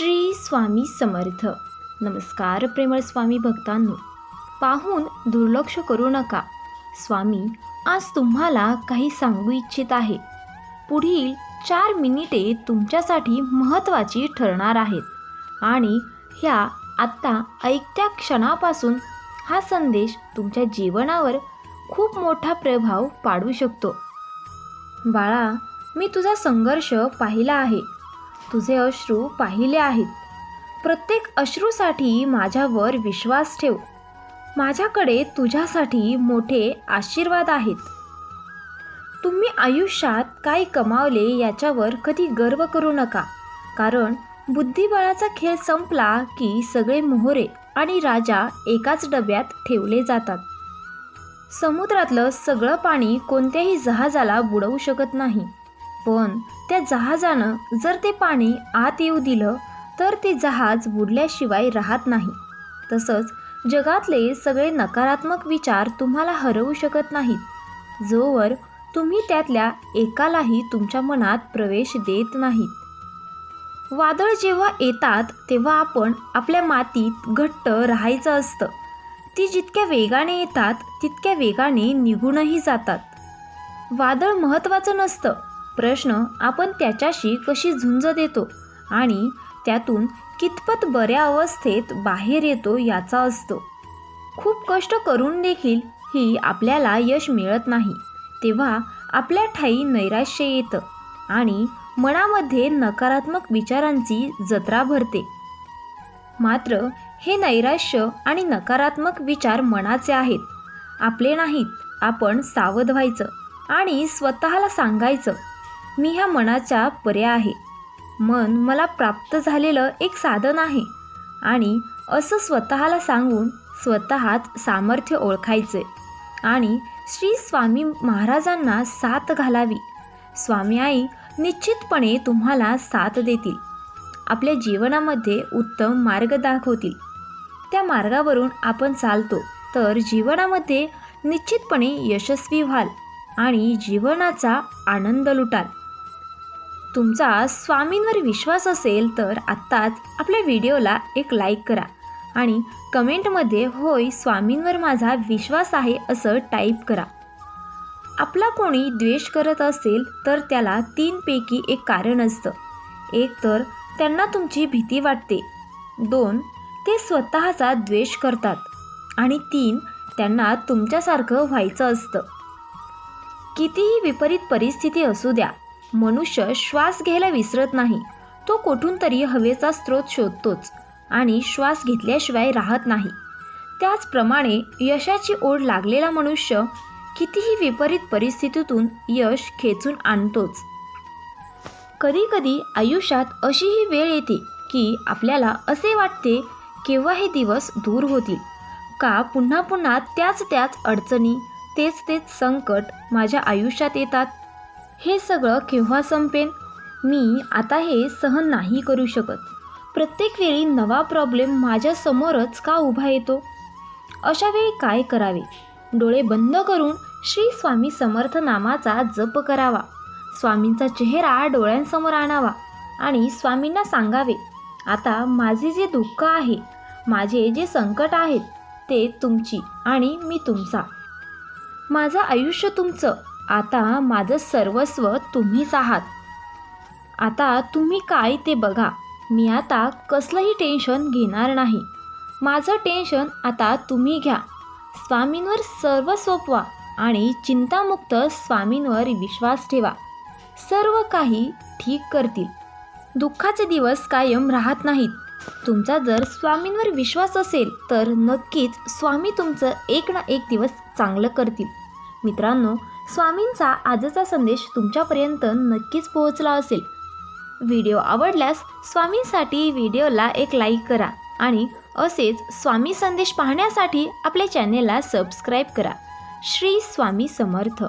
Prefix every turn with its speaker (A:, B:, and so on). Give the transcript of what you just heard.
A: श्री स्वामी समर्थ. नमस्कार प्रेमळ स्वामी भक्तांनो. पाहून दुर्लक्ष करू नका. स्वामी आज तुम्हाला काही सांगू इच्छित आहे. पुढील चार मिनिटे तुमच्यासाठी महत्त्वाची ठरणार आहेत. आणि ह्या आत्ता ऐकत्या क्षणापासून हा संदेश तुमच्या जीवनावर खूप मोठा प्रभाव पाडू शकतो. बाळा मी तुझा संघर्ष पाहिला आहे. तुझे अश्रू पाहिले आहेत. प्रत्येक अश्रूसाठी माझ्यावर विश्वास ठेव. माझ्याकडे तुझ्यासाठी मोठे आशीर्वाद आहेत. तुम्ही आयुष्यात काय कमावले याच्यावर कधी गर्व करू नका. कारण बुद्धिबळाचा खेळ संपला की सगळे मोहरे आणि राजा एकाच डब्यात ठेवले जातात. समुद्रातलं सगळं पाणी कोणत्याही जहाजाला बुडवू शकत नाही. पण त्या जहाजानं जर ते पाणी आत येऊ दिलं तर ते जहाज बुडल्याशिवाय राहत नाही. तसंच जगातले सगळे नकारात्मक विचार तुम्हाला हरवू शकत नाहीत. जोवर तुम्ही त्यातल्या एकालाही तुमच्या मनात प्रवेश देत नाहीत. वादळ जेव्हा येतात तेव्हा आपण आपल्या मातीत घट्ट राहायचं असतं. ती जितक्या वेगाने येतात तितक्या वेगाने निघूनही जातात. वादळ महत्त्वाचं नसतं. प्रश्न आपण त्याच्याशी कशी झुंज देतो आणि त्यातून कितपत बऱ्या अवस्थेत बाहेर येतो याचा असतो. खूप कष्ट करून देखील ही आपल्याला यश मिळत नाही. तेव्हा आपल्या ठाई नैराश्य येतं आणि मनामध्ये नकारात्मक विचारांची जत्रा भरते. मात्र हे नैराश्य आणि नकारात्मक विचार मनाचे आहेत. आपले नाहीत आपण सावध व्हायचं आणि स्वतःला सांगायचं. मी ह्या मनाच्या परे आहे. मन मला प्राप्त झालेलं एक साधन आहे. आणि असं स्वतःला सांगून स्वतःच सामर्थ्य ओळखायचे आणि श्री स्वामी महाराजांना साथ घालावी. स्वामी आई निश्चितपणे तुम्हाला साथ देतील. आपल्या जीवनामध्ये उत्तम मार्ग दाखवतील. त्या मार्गावरून आपण चालतो तर जीवनामध्ये निश्चितपणे यशस्वी व्हाल आणि जीवनाचा आनंद लुटाल. तुमचा स्वामींवर विश्वास असेल तर आत्ताच आपल्या व्हिडिओला एक लाईक करा. आणि कमेंटमध्ये होय स्वामींवर माझा विश्वास आहे असं टाईप करा. आपला कोणी द्वेष करत असेल तर त्याला तीनपैकी एक कारण असतं. एक तर त्यांना तुमची भीती वाटते. दोन ते स्वतःचा द्वेष करतात. आणि तीन त्यांना तुमच्यासारखं व्हायचं असतं. कितीही विपरीत परिस्थिती असू द्या मनुष्य श्वास घ्यायला विसरत नाही. तो कुठून तरी हवेचा स्रोत शोधतोच आणि श्वास घेतल्याशिवाय राहत नाही. त्याचप्रमाणे यशाची ओढ लागलेला मनुष्य कितीही विपरीत परिस्थितीतून यश खेचून आणतोच. कधीकधी आयुष्यात अशीही वेळ येते की आपल्याला असे वाटते केव्हा हे दिवस दूर होतील? का पुन्हा पुन्हा त्याच त्याच अडचणी तेच तेच संकट माझ्या आयुष्यात येतात? हे सगळं केव्हा संपेन? मी आता हे सहन नाही करू शकत. प्रत्येक वेळी नवा प्रॉब्लेम माझ्यासमोरच का उभा येतो? अशा वेळी काय करावे? डोळे बंद करून श्री स्वामी समर्थ नामाचा जप करावा. स्वामींचा चेहरा डोळ्यांसमोर आणावा आणि स्वामींना सांगावे आता माझे जे दुःख आहे माझे जे संकट आहेत ते तुमची आणि मी तुमचा. माझं आयुष्य तुमचं आता माझं सर्वस्व तुम्हीच आहात. आता तुम्ही काय ते बघा. मी आता कसलंही टेन्शन घेणार नाही. माझं टेन्शन आता तुम्ही घ्या. स्वामींवर सर्व सोपवा आणि चिंतामुक्त स्वामींवर विश्वास ठेवा. सर्व काही ठीक करतील. दुःखाचे दिवस कायम राहत नाहीत. तुमचा जर स्वामींवर विश्वास असेल तर नक्कीच स्वामी तुमचं एक ना एक दिवस चांगलं करतील. मित्रांनो स्वामींचा आजचा संदेश तुमच्यापर्यंत नक्कीच पोहोचला असेल. व्हिडिओ आवडल्यास स्वामींसाठी व्हिडिओला एक लाईक करा आणि असेच स्वामी संदेश पाहण्यासाठी आपल्या चॅनेलला सबस्क्राईब करा. श्री स्वामी समर्थ.